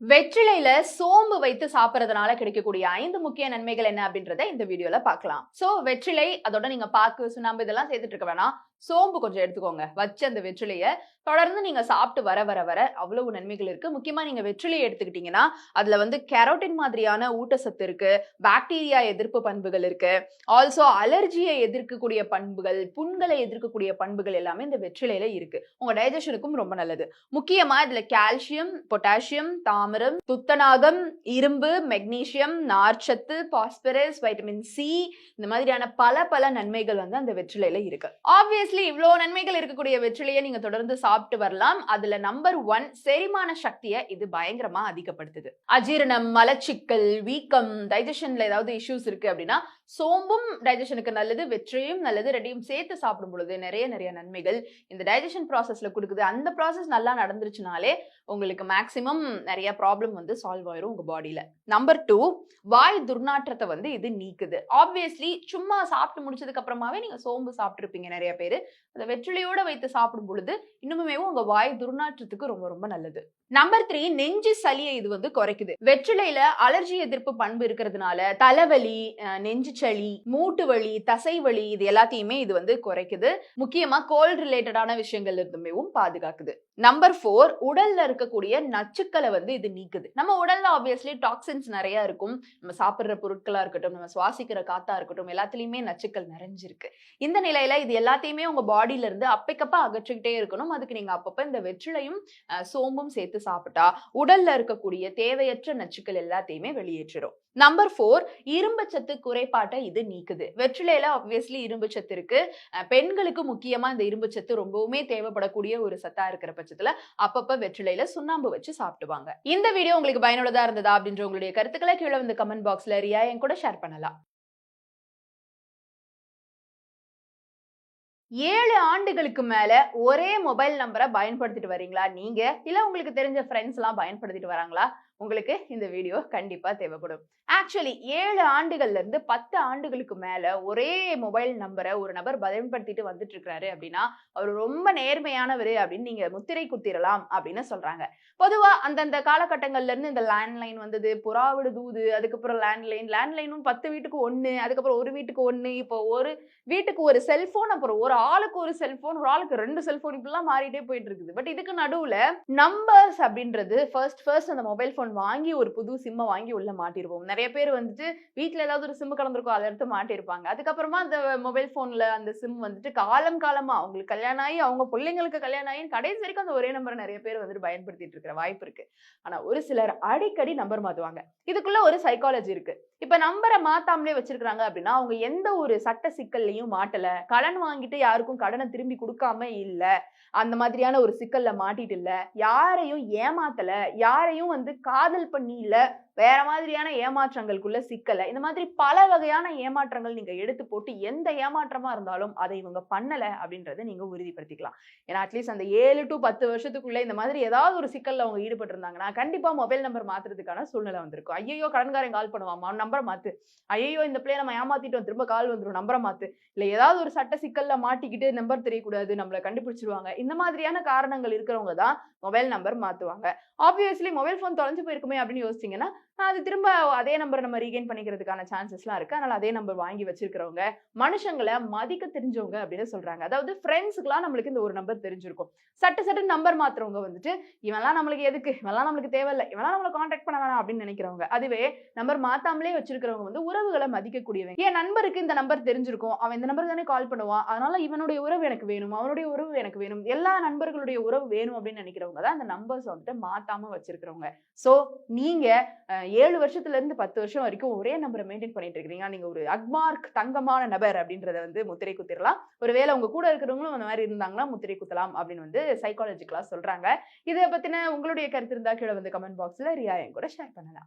வெற்றிலையில சோம்பு வைத்து சாப்பிட்றதுனால கிடைக்கக்கூடிய ஐந்து முக்கிய நன்மைகள் என்ன அப்படின்றத இந்த வீடியோல பார்க்கலாம். சோ வெற்றிலை அதோட நீங்க பாக்கு சுண்ணாம்பு இதெல்லாம் சேர்த்துட்டு இருக்க வேணாம். சோம்பு கொஞ்சம் எடுத்துக்கோங்க. வச்ச அந்த வெற்றிலைய தொடர்ந்து நீங்க சாப்பிட்டு வர வர வர அவ்வளவு நன்மைகள் இருக்கு. முக்கியமா நீங்க வெற்றிலையை எடுத்துக்கிட்டீங்கன்னா அதுல வந்து கெரோட்டின் மாதிரியான ஊட்டச்சத்து இருக்கு பாக்டீரியா எதிர்ப்பு பண்புகள் இருக்கு. ஆல்சோ அலர்ஜியை எதிர்க்கக்கூடிய பண்புகள் புண்களை எதிர்க்கக்கூடிய பண்புகள் எல்லாமே இந்த வெற்றிலையில இருக்கு. உங்க டைஜஷனுக்கும் ரொம்ப நல்லது. முக்கியமா இதுல கால்சியம் பொட்டாசியம் தாமிரம் துத்தநாகம் இரும்பு மெக்னீசியம் நார்ச்சத்து பாஸ்பரஸ் வைட்டமின் சி இந்த மாதிரியான பல பல நன்மைகள் வந்து அந்த வெற்றிலையில இருக்கு. ஆப்வியஸ்லி இவ்வளோ நன்மைகள் இருக்கக்கூடிய வெற்றிலையை நீங்க தொடர்ந்து சாப்பிட்டு வரலாம். அதுல நம்பர் ஒன் செரிமான சக்தியை இது பயங்கரமா அதிகப்படுத்துது. அஜீரணம் மலச்சிக்கல் வீக்கம் டைஜஷன்ல ஏதாவது இஷ்யூஸ் இருக்கு அப்படின்னா சோம்பும் டைஜஷனுக்கு நல்லது வெற்றியும் நல்லது ரெண்டையும் சேர்த்து சாப்பிடும் பொழுது நிறைய நிறைய நன்மைகள் இந்த டைஜஷன் ப்ராசஸ்ல கொடுக்குது. அந்த ப்ராசஸ் நல்லா நடந்துருச்சுனாலே உங்களுக்கு மேக்சிமம் நிறைய ப்ராப்ளம் வந்து சால்வ் ஆயிரும் உங்க பாடியில நம்பர் டூ வாய் துர்நாற்றத்தை வந்து இது நீக்குது. ஆப்வியஸ்லி சும்மா சாப்பிட்டு முடிச்சதுக்கு அப்புறமாவே நீங்க சோம்பு சாப்பிட்டுருப்பீங்க நிறைய பேர். அந்த வெற்றிலையோட வைத்து சாப்பிடும் பொழுது இன்னுமே உங்க வாய் துர்நாற்றத்துக்கு ரொம்ப ரொம்ப நல்லது. நம்பர் த்ரீ நெஞ்சு சளியை இது வந்து குறைக்குது. வெற்றிலையில அலர்ஜி எதிர்ப்பு பண்பு இருக்கிறதுனால தலைவலி நெஞ்சு சளி மூட்டு வலி தசை வலி இது எல்லாத்தையுமே இது வந்து குறைக்குது. முக்கியமா கோல்ட் ரிலேட்டடான விஷயங்கள் இருந்துமேவும் பாதுகாக்குது. நம்பர் ஃபோர் உடல்ல இருக்கக்கூடிய நச்சுக்களை வந்து இது நீக்குது. நம்ம உடல்ல ஆப்வியஸ்லி டாக்ஸின்ஸ் நிறைய இருக்கும். நம்ம சாப்பிடுற பொருட்களா இருக்கட்டும் நம்ம சுவாசிக்கிற காத்தா இருக்கட்டும் எல்லாத்துலயுமே நச்சுக்கள் நிறைஞ்சிருக்கு. இந்த நிலையில இது எல்லாத்தையுமே உங்க பாடியில இருந்து அப்பைக்கப்ப அகற்றிக்கிட்டே இருக்கணும். அதுக்கு நீங்க அப்பப்ப இந்த வெற்றிலையும் சோம்பும் சேர்த்து சாப்பிட்டா உடல்ல இருக்கக்கூடிய தேவையற்ற நச்சுக்கள் எல்லாத்தையுமே வெளியேற்றிடும். நம்பர் ஃபோர் இரும்புச்சத்து குறைபாட்டை இது நீக்குது. வெற்றிலையில ஆப்வியஸ்லி இரும்புச்சத்து இருக்கு. பெண்களுக்கு முக்கியமா இந்த இரும்பு சத்து ரொம்பவுமே தேவைப்படக்கூடிய ஒரு சத்தா இருக்கிற பட்சத்துல அப்பப்ப வெற்றிலையில சுண்ணாம்பு வச்சு சாப்பிடுவாங்க. இந்த வீடியோ உங்களுக்கு பயனுள்ளதா இருந்ததா அப்படின்ற உங்களுடைய கருத்துக்களை கீழே வந்து கமெண்ட் பாக்ஸ்ல ரியா என் கூட ஷேர் பண்ணலாம். ஏழு ஆண்டுகளுக்கு மேல ஒரே மொபைல் நம்பரை பயன்படுத்திட்டு வரீங்களா நீங்க? இல்ல உங்களுக்கு தெரிஞ்ச ஃப்ரெண்ட்ஸ் எல்லாம் பயன்படுத்திட்டு வராங்களா? உங்களுக்கு இந்த வீடியோ கண்டிப்பா தேவைப்படும். ஆக்சுவலி ஏழு ஆண்டுகள்ல இருந்து பத்து ஆண்டுகளுக்கு மேல ஒரே மொபைல் நம்பரை ஒரு நபர் பயன்படுத்திட்டு வந்துட்டு இருக்கிறாரு அப்படின்னா அவர் ரொம்ப நேர்மையானவர் அப்படின்னு நீங்க முத்திரை குத்திரலாம் அப்படின்னு சொல்றாங்க. பொதுவா அந்தந்த காலகட்டங்கள்ல இருந்து இந்த லேண்ட்லைன் வந்தது புறாவிடு தூது அதுக்கப்புறம் லேண்ட்லைன் லேண்ட்லைனும் பத்து வீட்டுக்கு ஒண்ணு அதுக்கப்புறம் ஒரு வீட்டுக்கு ஒண்ணு இப்போ ஒரு வீட்டுக்கு ஒரு செல்போன் அப்புறம் ஒரு ஆளுக்கு ஒரு செல்போன் ஒரு ஆளுக்கு ரெண்டு செல்போன் இப்படிலாம் மாறிட்டே போயிட்டு இருக்குது. பட் இதுக்கு நடுவுல நம்பர்ஸ் அப்படின்றது ஃபர்ஸ்ட் ஃபர்ஸ்ட் அந்த மொபைல் ஃபோன் வாங்கி ஒரு புது சிம்மை வாங்கி உள்ள மாட்டிருப்போம் நிறைய பேர் வந்துட்டு வீட்ல ஏதாவது ஒரு சிம் கலந்துருக்கும் அதை எடுத்து மாட்டிருப்பாங்க. அதுக்கப்புறமா அந்த மொபைல் போன்ல அந்த சிம் வந்துட்டு காலம் காலமா அவங்களுக்கு கல்யாணம் ஆகி அவங்க பிள்ளைங்களுக்கு கல்யாணம் ஆகி கடைசி வரைக்கும் அந்த ஒரே நம்பரை நிறைய பேர் வந்துட்டு பயன்படுத்திட்டு இருக்கிற வாய்ப்பு இருக்கு. ஆனா ஒரு சிலர் அடிக்கடி நம்பர் மாத்துவாங்க. இதுக்குள்ள ஒரு சைக்காலஜி இருக்கு. இப்ப நம்பரை மாத்தாமலே வச்சிருக்காங்க அப்படின்னா அவங்க எந்த ஒரு சட்ட சிக்கல்லையும் மாட்டல. கடன் வாங்கிட்டு யாருக்கும் கடனை திரும்பி கொடுக்காம இல்ல. அந்த மாதிரியான ஒரு சிக்கல்ல மாட்டிட்டு இல்ல. யாரையும் ஏமாத்தல. யாரையும் வந்து காதல் பண்ணி இல்ல வேற மாதிரியான ஏமாற்றங்களுக்குள்ள சிக்கலை இந்த மாதிரி பல வகையான ஏமாற்றங்கள் நீங்க எடுத்து போட்டு எந்த ஏமாற்றமா இருந்தாலும் அதை இவங்க பண்ணல அப்படின்றத நீங்க உறுதிப்படுத்திக்கலாம். ஏன்னா அட்லீஸ்ட் அந்த ஏழு டு பத்து வருஷத்துக்குள்ள இந்த மாதிரி ஏதாவது ஒரு சிக்கல்ல அவங்க ஈடுபட்டு இருந்தாங்கன்னா கண்டிப்பா மொபைல் நம்பர் மாத்துறதுக்கான சூழ்நிலை வந்திருக்கும். ஐயோ கடன்காரன் கால் பண்ணுவாமா நம்பரை மாத்து. ஐயோ இந்த பிள்ளைய நம்ம ஏமாத்திட்டோம் திரும்ப கால் வந்துடும் நம்பரை மாத்து. இல்ல ஏதாவது ஒரு சட்ட சிக்கல்ல மாட்டிக்கிட்டு நம்பர் தெரியக்கூடாது நம்மளை கண்டுபிடிச்சிருவாங்க. இந்த மாதிரியான காரணங்கள் இருக்கிறவங்க தான் மொபைல் நம்பர் மாத்துவாங்க. ஆப்வியஸ்லி மொபைல் ஃபோன் தொலைஞ்சு போயிருக்குமே அப்படின்னு யோசிச்சிங்கன்னா அது திரும்ப அதே நம்பரை நம்ம ரீகெயின் பண்ணிக்கிறதுக்கான சான்சஸ்லாம் இருக்கு. அதனால அதே நம்பர் வாங்கி வச்சிருக்கிறவங்க மனுஷங்களை மதிக்க தெரிஞ்சவங்க அப்படின்னு சொல்றாங்க. அதாவது ஃப்ரெண்ட்ஸுக்குலாம் நம்மளுக்கு இந்த ஒரு நம்பர் தெரிஞ்சிருக்கும். சட்டு சட்டு நம்பர் மாத்துறவங்க வந்துட்டு இவன்லாம் நம்மளுக்கு எதுக்கு? இவன்லாம் நம்மளுக்கு தேவையில்லை. இவன்லாம் நம்மளை காண்டாக்ட் பண்ண வேணாம் அப்படின்னு நினைக்கிறவங்க. அதுவே நம்பர் மாத்தாமலே வச்சிருக்கிறவங்க வந்து உறவுகளை மதிக்கக்கூடியவங்க. என் நண்பருக்கு இந்த நம்பர் தெரிஞ்சிருக்கும். அவன் இந்த நம்பர் தானே கால் பண்ணுவான். அதனால இவனுடைய உறவு எனக்கு வேணும். அவனுடைய உறவு எனக்கு வேணும். எல்லா நண்பர்களுடைய உறவு வேணும் அப்படின்னு நினைக்கிறவங்க தான் அந்த நம்பர்ஸ் வந்துட்டு மாத்தாம வச்சிருக்கிறவங்க. ஸோ நீங்க ஏழு வருஷத்துல இருந்து பத்து வருஷம் வரைக்கும் ஒரே நம்பரை மெயின்டைன் பண்ணிட்டு இருக்கிறீங்க நீங்க ஒரு அக்மார்க் தங்கமான நபர் அப்படின்றத வந்து முத்திரை குத்திரலாம். ஒருவேளை உங்க கூட இருக்கிறவங்களும் அந்த மாதிரி இருந்தாங்கன்னா முத்திரை குத்தலாம் அப்படின்னு வந்து சைக்காலஜிக்கலா சொல்றாங்க. இதை பத்தின உங்களுடைய கருத்து இருந்தா கீழே வந்து கமெண்ட் பாக்ஸ்ல ரியா என் கூட ஷேர் பண்ணலாம்.